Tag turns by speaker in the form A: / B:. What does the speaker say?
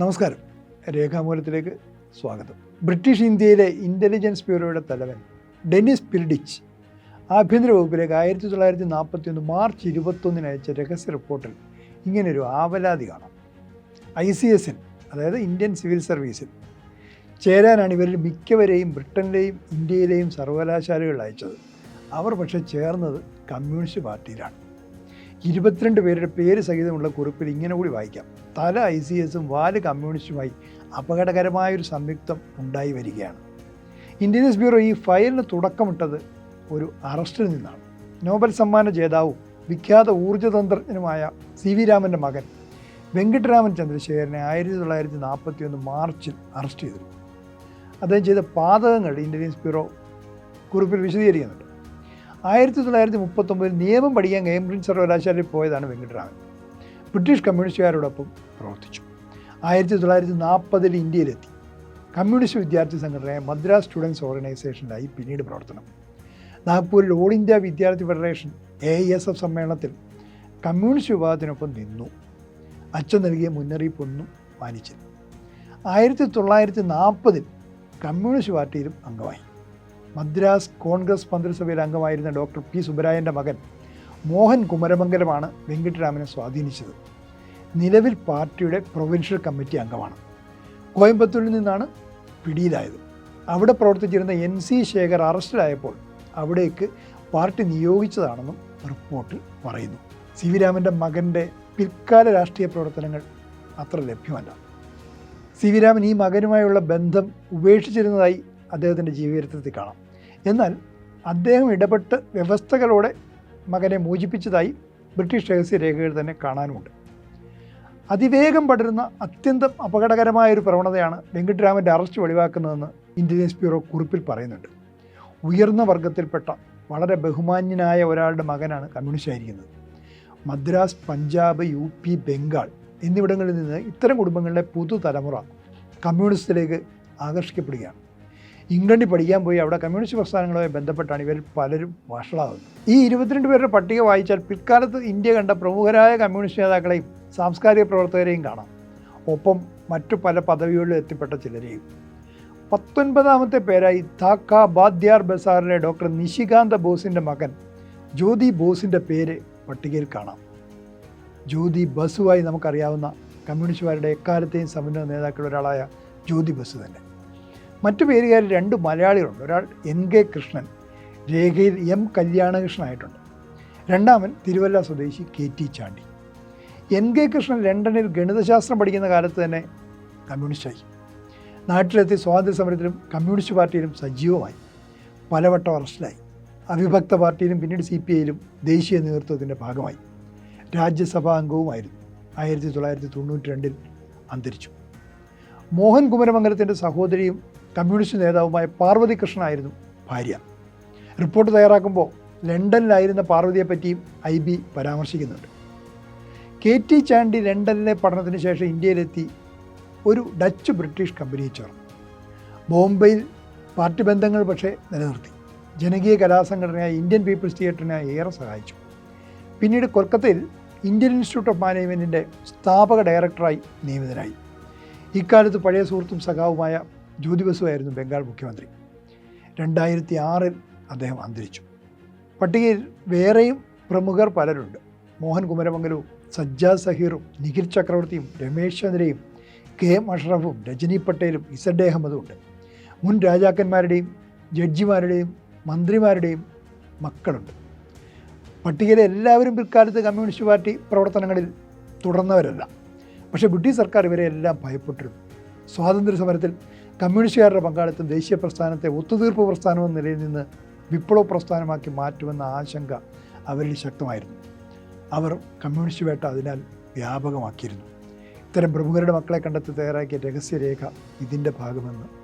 A: നമസ്കാരം. രേഖാമൂലത്തിലേക്ക് സ്വാഗതം. ബ്രിട്ടീഷ് ഇന്ത്യയിലെ ഇന്റലിജൻസ് ബ്യൂറോയുടെ തലവൻ ഡെന്നിസ് പിൽഡിച്ച് ആഭ്യന്തര വകുപ്പിലേക്ക് ആയിരത്തി തൊള്ളായിരത്തി നാൽപ്പത്തി ഒന്ന് മാർച്ച് ഇരുപത്തൊന്നിന് അയച്ച രഹസ്യ റിപ്പോർട്ടിൽ ഇങ്ങനൊരു ആവലാതി കാണാം. ഐ സി എസിൽ അതായത് ഇന്ത്യൻ സിവിൽ സർവീസിൽ ചേരാനാണ് ഇവരിൽ മിക്കവരെയും ബ്രിട്ടനിലെയും ഇന്ത്യയിലെയും സർവകലാശാലകളിൽ അയച്ചത്. അവർ പക്ഷേ ചേർന്നത് കമ്മ്യൂണിസ്റ്റ് പാർട്ടിയിലാണ്. ഇരുപത്തിരണ്ട് പേരുടെ പേര് സഹിതമുള്ള കുറിപ്പിൽ ഇങ്ങനെ കൂടി വായിക്കാം. തല ഐ സി എസും വാൽ കമ്മ്യൂണിസ്റ്റുമായി അപകടകരമായൊരു സംയുക്തം ഉണ്ടായി വരികയാണ്. ഇന്റലിജൻസ് ബ്യൂറോ ഈ ഫയലിന് തുടക്കമിട്ടത് ഒരു അറസ്റ്റിൽ നിന്നാണ്. നോബൽ സമ്മാന ജേതാവും വിഖ്യാത ഊർജതന്ത്രജ്ഞനുമായ സി വി രാമന്റെ മകൻ വെങ്കിട്ടരാമൻ ചന്ദ്രശേഖരനെ ആയിരത്തി തൊള്ളായിരത്തി നാൽപ്പത്തി ഒന്ന് മാർച്ചിൽ അറസ്റ്റ് ചെയ്തിരുന്നു. അദ്ദേഹം ചെയ്ത പാതകങ്ങൾ ഇന്റലിജൻസ് ബ്യൂറോ കുറിപ്പിൽ വിശദീകരിക്കുന്നുണ്ട്. ആയിരത്തി തൊള്ളായിരത്തി മുപ്പത്തൊമ്പതിൽ നിയമം പഠിക്കാൻ കേംബ്രിഡ്ജ് സർവകലാശാലയിൽ പോയതാണ് വെങ്കിട്ടരാമൻ. ബ്രിട്ടീഷ് കമ്മ്യൂണിസ്റ്റുകാരോടൊപ്പം പ്രവർത്തിച്ചു. ആയിരത്തി തൊള്ളായിരത്തി നാൽപ്പതിൽ ഇന്ത്യയിലെത്തി. കമ്മ്യൂണിസ്റ്റ് വിദ്യാർത്ഥി സംഘടനയായ മദ്രാസ് സ്റ്റുഡൻസ് ഓർഗനൈസേഷനിലായി പിന്നീട് പ്രവർത്തനം. നാഗ്പൂരിൽ all India Vidyarthi federation A S F സമ്മേളനത്തിൽ കമ്മ്യൂണിസ്റ്റ് വിഭാഗത്തിനൊപ്പം നിന്നു. അച്ഛൻ നൽകിയ മുന്നറിയിപ്പൊന്നും മാനിച്ചില്ല. ആയിരത്തി തൊള്ളായിരത്തി നാൽപ്പതിൽ കമ്മ്യൂണിസ്റ്റ് പാർട്ടിയിലും അംഗമായി. മദ്രാസ് കോൺഗ്രസ് മന്ത്രിസഭയിൽ അംഗമായിരുന്ന ഡോക്ടർ പി സുബ്രായന്റെ മകൻ മോഹൻ കുമരമംഗലമാണ് വെങ്കിട്ടരാമനെ സ്വാധീനിച്ചത്. നിലവിൽ പാർട്ടിയുടെ പ്രൊവിൻഷ്യൽ കമ്മിറ്റി അംഗമാണ്. കോയമ്പത്തൂരിൽ നിന്നാണ് പിടിയിലായത്. അവിടെ പ്രവർത്തിച്ചിരുന്ന എൻ സി ശേഖർ അറസ്റ്റിലായപ്പോൾ അവിടേക്ക് പാർട്ടി നിയോഗിച്ചതാണെന്നും റിപ്പോർട്ടിൽ പറയുന്നു. സി വി രാമന്റെ മകന്റെ പിൽക്കാല രാഷ്ട്രീയ പ്രവർത്തനങ്ങൾ അത്ര ലഭ്യമല്ല. സി വി രാമൻ ഈ മകനുമായുള്ള ബന്ധം ഉപേക്ഷിച്ചിരുന്നതായി അദ്ദേഹത്തിന്റെ ജീവിതത്തിൽ കാണാം. എന്നാൽ അദ്ദേഹം ഇടപെട്ട് വ്യവസ്ഥകളോടെ മകനെ മോചിപ്പിച്ചതായി ബ്രിട്ടീഷ് രഹസ്യ രേഖകൾ തന്നെ കാണാനുമുണ്ട്. അതിവേഗം പടരുന്ന അത്യന്തം അപകടകരമായ ഒരു പ്രവണതയാണ് വെങ്കിട്ടരാമന്റെ അറസ്റ്റ് വെളിവാക്കുന്നതെന്ന് ഇന്റലിജൻസ് ബ്യൂറോ കുറിപ്പിൽ പറയുന്നുണ്ട്. ഉയർന്ന വർഗത്തിൽപ്പെട്ട വളരെ ബഹുമാന്യനായ ഒരാളുടെ മകനാണ് കമ്മ്യൂണിസ്റ്റ് ആയിരിക്കുന്നത്. മദ്രാസ് പഞ്ചാബ് യു പി ബംഗാൾ എന്നിവിടങ്ങളിൽ നിന്ന് ഇത്തരം കുടുംബങ്ങളിലെ പുതുതലമുറ കമ്മ്യൂണിസ്റ്റിലേക്ക് ആകർഷിക്കപ്പെടുകയാണ്. ഇംഗ്ലണ്ടിൽ പഠിക്കാൻ പോയി അവിടെ കമ്മ്യൂണിസ്റ്റ് പ്രസ്ഥാനങ്ങളുമായി ബന്ധപ്പെട്ടാണ് ഇവർ പലരും വഷളാകുന്നത് ഈ ഇരുപത്തിരണ്ട് പേരുടെ പട്ടിക വായിച്ചാൽ പിൽക്കാലത്ത് ഇന്ത്യ കണ്ട പ്രമുഖരായ കമ്മ്യൂണിസ്റ്റ് നേതാക്കളെയും സാംസ്കാരിക പ്രവർത്തകരെയും കാണാം. ഒപ്പം മറ്റു പല പദവികളിലും എത്തിപ്പെട്ട ചിലരെയും. പത്തൊൻപതാമത്തെ പേരായി ധാക്ക ബാദ്യാർ ബസാറിലെ ഡോക്ടർ നിശികാന്ത ബോസിന്റെ മകൻ ജ്യോതി ബോസിന്റെ പേര് പട്ടികയിൽ കാണാം. ജ്യോതി ബസുവായി നമുക്കറിയാവുന്ന കമ്മ്യൂണിസ്റ്റുകാരുടെ എക്കാലത്തെയും സമുന്നത നേതാക്കളിൽ ഒരാളായ ജ്യോതി ബസു തന്നെ. മറ്റു പേരുകാർ രണ്ട് മലയാളികളുണ്ട്. ഒരാൾ എൻ കെ കൃഷ്ണൻ രേഖയിൽ എം കല്യാണകൃഷ്ണനായിട്ടുണ്ട്. രണ്ടാമൻ തിരുവല്ല സ്വദേശി K T Chandy. N K Krishnan ലണ്ടനിൽ ഗണിതശാസ്ത്രം പഠിക്കുന്ന കാലത്ത് തന്നെ കമ്മ്യൂണിസ്റ്റായി. നാട്ടിലെത്തി സ്വാതന്ത്ര്യ സമരത്തിലും കമ്മ്യൂണിസ്റ്റ് പാർട്ടിയിലും സജീവമായി. പലവട്ടം അറസ്റ്റിലായി. അവിഭക്ത പാർട്ടിയിലും പിന്നീട് സി പി ഐയിലും ദേശീയ നേതൃത്വത്തിന്റെ ഭാഗമായി. രാജ്യസഭാ അംഗവുമായിരുന്നു. ആയിരത്തി തൊള്ളായിരത്തി തൊണ്ണൂറ്റി രണ്ടിൽ അന്തരിച്ചു. മോഹൻ കുമരമംഗലത്തിന്റെ സഹോദരിയും കമ്മ്യൂണിസ്റ്റ് നേതാവുമായ പാർവതി കൃഷ്ണനായിരുന്നു ഭാര്യ. റിപ്പോർട്ട് തയ്യാറാക്കുമ്പോൾ ലണ്ടനിലായിരുന്ന പാർവതിയെപ്പറ്റിയും ഐ ബി പരാമർശിക്കുന്നുണ്ട്. കെ ടി ചാണ്ടി ലണ്ടനിലെ പഠനത്തിന് ശേഷം ഇന്ത്യയിലെത്തി ഒരു ഡച്ച് ബ്രിട്ടീഷ് കമ്പനിയിൽ ചേർന്നു. ബോംബെയിൽ പാർട്ടി ബന്ധങ്ങൾ പക്ഷേ നിലനിർത്തി. ജനകീയ കലാസംഘടനയായ ഇന്ത്യൻ പീപ്പിൾസ് തിയേറ്ററിനെ ഏറെ സഹായിച്ചു. പിന്നീട് കൊൽക്കത്തയിൽ ഇന്ത്യൻ ഇൻസ്റ്റിറ്റ്യൂട്ട് ഓഫ് മാനേജ്മെന്റിന്റെ സ്ഥാപക ഡയറക്ടറായി നിയമിതനായി. ഇക്കാലത്ത് പഴയ സുഹൃത്തും സഖാവുമായ ജ്യോതി ബസുവായിരുന്നു ബംഗാൾ മുഖ്യമന്ത്രി. രണ്ടായിരത്തി ആറിൽ അദ്ദേഹം അന്തരിച്ചു. പട്ടികയിൽ വേറെയും പ്രമുഖർ പലരുണ്ട്. മോഹൻ കുമരമംഗലവും സജ്ജാദ് സഹീറും നിഖിൽ ചക്രവർത്തിയും രമേശ് ചന്ദ്രയും കെ എം അഷ്റഫും രജനി പട്ടേലും ഇസഡ് അഹമ്മദും ഉണ്ട്. മുൻ രാജാക്കന്മാരുടെയും ജഡ്ജിമാരുടെയും മന്ത്രിമാരുടെയും മക്കളുണ്ട്. പട്ടികയിലെ എല്ലാവരും പിൽക്കാലത്ത് കമ്മ്യൂണിസ്റ്റ് പാർട്ടി പ്രവർത്തനങ്ങളിൽ തുടർന്നവരല്ല. പക്ഷേ ബ്രിട്ടീഷ് സർക്കാർ ഇവരെ എല്ലാം ഭയപ്പെട്ടിരുന്നു. സ്വാതന്ത്ര്യ സമരത്തിൽ കമ്മ്യൂണിസ്റ്റുകാരുടെ പങ്കാളിത്തം ദേശീയ പ്രസ്ഥാനത്തെ ഒത്തുതീർപ്പ് പ്രസ്ഥാനം എന്ന നിലയിൽ നിന്ന് വിപ്ലവ പ്രസ്ഥാനമാക്കി മാറ്റുമെന്ന ആശങ്ക അവരിൽ ശക്തമായിരുന്നു. അവർ കമ്മ്യൂണിസ്റ്റ് വേട്ട അതിനാൽ വ്യാപകമാക്കിയിരുന്നു. ഇത്തരം പ്രമുഖരുടെ മക്കളെ കണ്ടെത്തി തയ്യാറാക്കിയ രഹസ്യരേഖ ഇതിന്റെ ഭാഗമെന്ന്